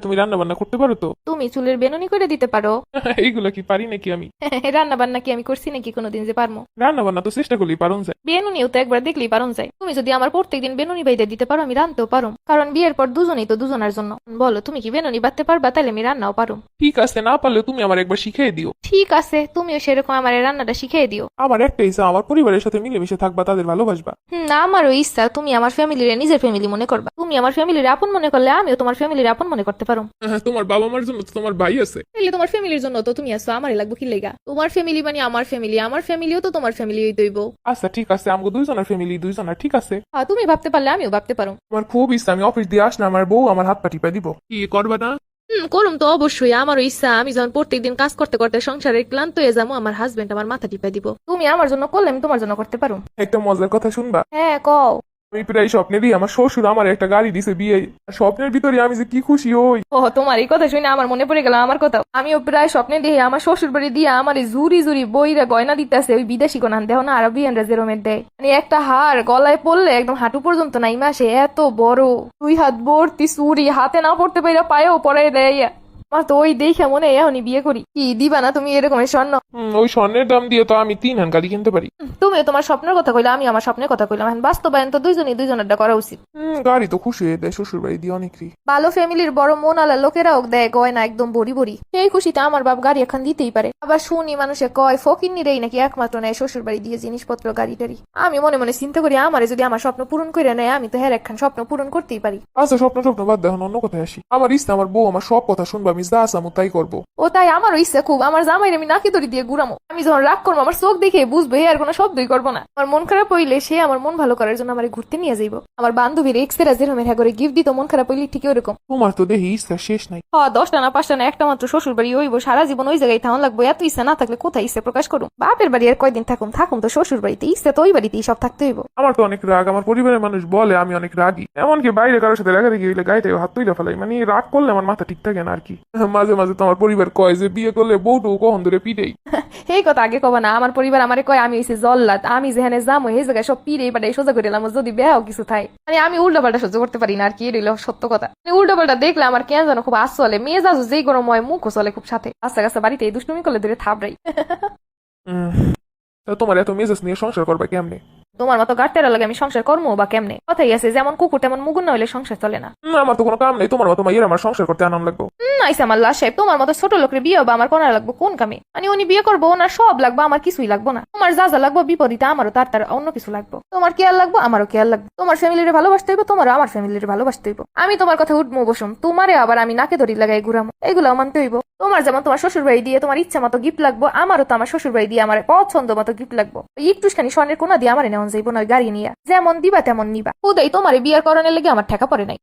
তুমি রান্না বান্না করতে পারো তো? তুমি চুলের বেনুনি করে দিতে পারো। এইগুলা কি পারি নাকি আমি? রান্না বান্না কি আমি করছি নাকি কোনোদিন যে পারমো? রান্না বান্না তো চেষ্টা করলেই পারুন যায়। বেনুনিও তো একবার দেখলেই পারন যায়। তুমি যদি আমার প্রত্যেকদিন বেনুনি বাইতে দিতে পারো আমি পারো কারণ বিয়ের পর দুজনেই তো দুজনের জন্য। বলো তুমি কি বেনুনি বাঁধতে পারবা? তাহলে আমি রান্নাও পারো ঠিক আছে না পারলে তুমি আমার একবার শিখিয়ে দিও। ঠিক আছে তুমিও সেরকম আমার রান্নাটা শিখিয়ে দিও। আমার একটা ইচ্ছা আমার পরিবারের সাথে মিলেমিশে থাকবা তাদের ভালোবাসবা। হুম আমারও ইচ্ছা তুমি আমার ফ্যামিলির নিজের ফ্যামিলি মনে করবা। তুমি আমার ফ্যামিলির আপন মনে করলে আমিও তোমার ফ্যামিলির আপন মনে করতে পারো। হ্যাঁ, তোমার বাবা মার জন্য তো তোমার ভাই আছে। তাহলে তোমার ফ্যামিলির জন্য তো তুমি আসো আমারই লাগবো কি লেগা? তোমার ফ্যামিলি মানে আমার ফ্যামিলি আমার ফ্যামিলিও তো তোমার ফ্যামিলি দইব। আচ্ছা ঠিক আছে আমাকে দুইজনের ফ্যামিলি দুইজনের ঠিক আছে। হ্যাঁ তুমি ভাবতে পারলে আমিও ভাবতে পারো। আমার খুব ইচ্ছা আমি অফিস দিয়ে আসলে আমার বউ আমার হাত পা টিপা দিব। কি করবা না? হুম করুম তো অবশ্যই আমারও ইচ্ছা। আমি যখন প্রত্যেকদিন কাজ করতে করতে সংসারে ক্লান্ত হয়ে যাব আমার হাজবেন্ড আমার মাথা টিপে দিব। তুমি আমার জন্য করলে আমি তোমার জন্য করতে পারো। একটা মজার কথা শুনবা? হ্যাঁ কও। আমি প্রায় স্বপ্নে দিই আমার শ্বশুর আমার একটা গাড়ি দিছে বিয়ে। স্বপ্নের ভিতরে আমি যে কি খুশি হই। ও, তোমার এই কথা শুনে আমার মনে পড়ে গেল আমার কথা। আমিও প্রায় স্বপ্নে দিয়ে আমার শ্বশুর বাড়ি দিয়ে আমার জুরি জুরি বইরা গয়না দিতেছে ওই বিদেশি কোনান দেহ না, আরবিয়ানরা যেরমের দেয়। মানে একটা হার গলায় পড়লে একদম হাঁটু পর্যন্ত নাইমা আসে, এত বড়। দুই হাত ভর্তি চুরি, হাতে না পড়তে পাইরা পায়েও পড়াই দেয়। আমার তো ওই দেখে মনে হয় এখনই বিয়ে করি। কি দিবা না তুমি এরকমের স্বর্ণ? ওই স্বর্ণের দাম দিয়ে তো আমি তিন হান গাড়ি কিনতে পারি। তুমি তোমার স্বপ্নের কথা কইলে আমি আমার স্বপ্নের কথা কইলাম। এখন বাস্তবায়ন তো দুইজনই দুইজনেরটা করা উচিত। গাড়ি তো খুশি হয়ে দেয় শ্বশুর বাড়ি দিয়ে অনেকই ভালো ফ্যামিলির বড় মন আলা লোকেরাও দেয় গয়না একদম বড়ি বড়ি। সেই খুশিতে আমার বাপ গাড়ি এখন দিতেই পারে। আবার শুনি মানুষে কয় ফকিন্নিরেই নাকি একমাত্র নেয় শ্বশুর বাড়ি দিয়ে জিনিসপত্র গাড়ি টাড়ি আমি মনে মনে চিন্তা করি আমারে যদি আমার স্বপ্ন পূরণ করে নেয় আমি তো হ্যাঁ একখান স্বপ্ন পূরণ করতেই পারি। আচ্ছা স্বপ্ন স্বপ্ন বাদ দেখুন অন্য কথায় আসি। আমার ইচ্ছা আমার বউ আমার সব কথা শুনবা আমি যা আসামু তাই করব। ও তাই আমারও ইচ্ছা খুব আমার জামাইরে আমি নাকি দড়ি দিয়ে ঘুরামো আমি যখন রাগ করব আমার চোখ দেখে বুঝব আর কোনো শব্দই করব না। আমার মন খারাপ হইলে সে আমার মন ভালো করার জন্য আমার ঘুরতে নিয়ে যাইবো। আমার বান্ধবীর এক্সেরা যেরকম হ্যাঁ করে গিফট দিত মন খারাপ হইলে ঠিক ওরকম। তোমার তো দেখি ইচ্ছা শেষ নাই। হ দশটা না পাঁচটা না একটা মাত্র শ্বশুর বাড়ি হইব সারা জীবন ওই জায়গায় থাকুন লাগবো এত ইচ্ছা না থাকলে কোথায় ইচ্ছা প্রকাশ করুন বাপের বাড়ি আর কয়দিন থাকুন থাকুন তো শ্বশুর বাড়িতে ইচ্ছা তো ওই বাড়িতেই সব থাকতে হইব। আমার তো অনেক রাগ আমার পরিবারের মানুষ বলে আমি অনেক রাগী। এমনকি বাইরে কারোর সাথে রাগারাগি হইলে গাইতে হাত তুইলে ফেলাই মানে রাগ করলে আমার মাথা ঠিক থাকে না আর কি। মাঝে মাঝে তো আমার পরিবার কয় যে বিয়ে করলে বউটু কখন ধরে পিটেই? এই কথা আগে কবা না আমার পরিবার আমারে কয় আমি হইছি জল্লাদ আমি যেখানে যাব এই জায়গায় সব পিড়ে পাড়ে সোজা করে এলাম যদি বেহাও কিছু থাই। মানে আমি উল্টা পাল্টা সহ্য করতে পারি না আর কি হইল সত্য কথা। মানে উল্টা পাল্টা দেখলে আমার কেন যেন খুব আস চলে মেয়ে যাজু যেই গরম হয় মুখও চলে খুব সাথে। আস্তে আস্তে বাড়িতে এই দুষ্টুমি করলে ধরে থাবড়াই তা তোমার এত মেজাজ নিয়ে সংসার করবা কেমনে? তোমার মতো গাড়তেরা লাগে আমি সংসার কর্ম বা কেমনে? কথাই আছে যেমন কুকুর তেমন মুগুর না হলে সংসার চলে না। আমার তো কোনো কাম নেই তোমার মতো মাইয়ের আমার সংসার করতে আনন্দ লাগবো। নাইস আমার লাশ সাহেব তোমার মতো ছোট লোকের বিয়ে হবে আমার কোনা লাগবো কোন কামে? মানে উনি বিয়ে করব ওনার সব লাগবে আমার কিছুই লাগবো না। তোমার যা যা লাগবো বিপরীতে আমারও তার তার অন্য কিছু লাগবো। তোমার কেয়ার লাগবো আমারও কেয়ার লাগবে? তোমার ফ্যামিলির ভালোবাসতে হইব তোমারও আমার ফ্যামিলির ভালোবাসতে হইব। আমি তোমার কথা উঠবো বসুম তোমারে আবার আমি নাকে ধরি লাগাই ঘুরামো এগুলো মানতে হইব। তোমার যেমন তোমার শ্বশুর বাড়ি দিয়ে তোমার ইচ্ছা মতো গিফট লাগবো, আমারও তো আমার শ্বশুর বাড়ি দিয়ে আমার পছন্দ মতো গিফট লাগবো। একটুখানি স্বর্ণের কোনো দিয়ে আমার নেওয়া যাইব নয় গাড়ি নিয়ে। যেমন দিবা তেমন নিবা। উদয় তোমার বিয়ার করানোর লেগে আমার ঠেকা পড়ে নাই।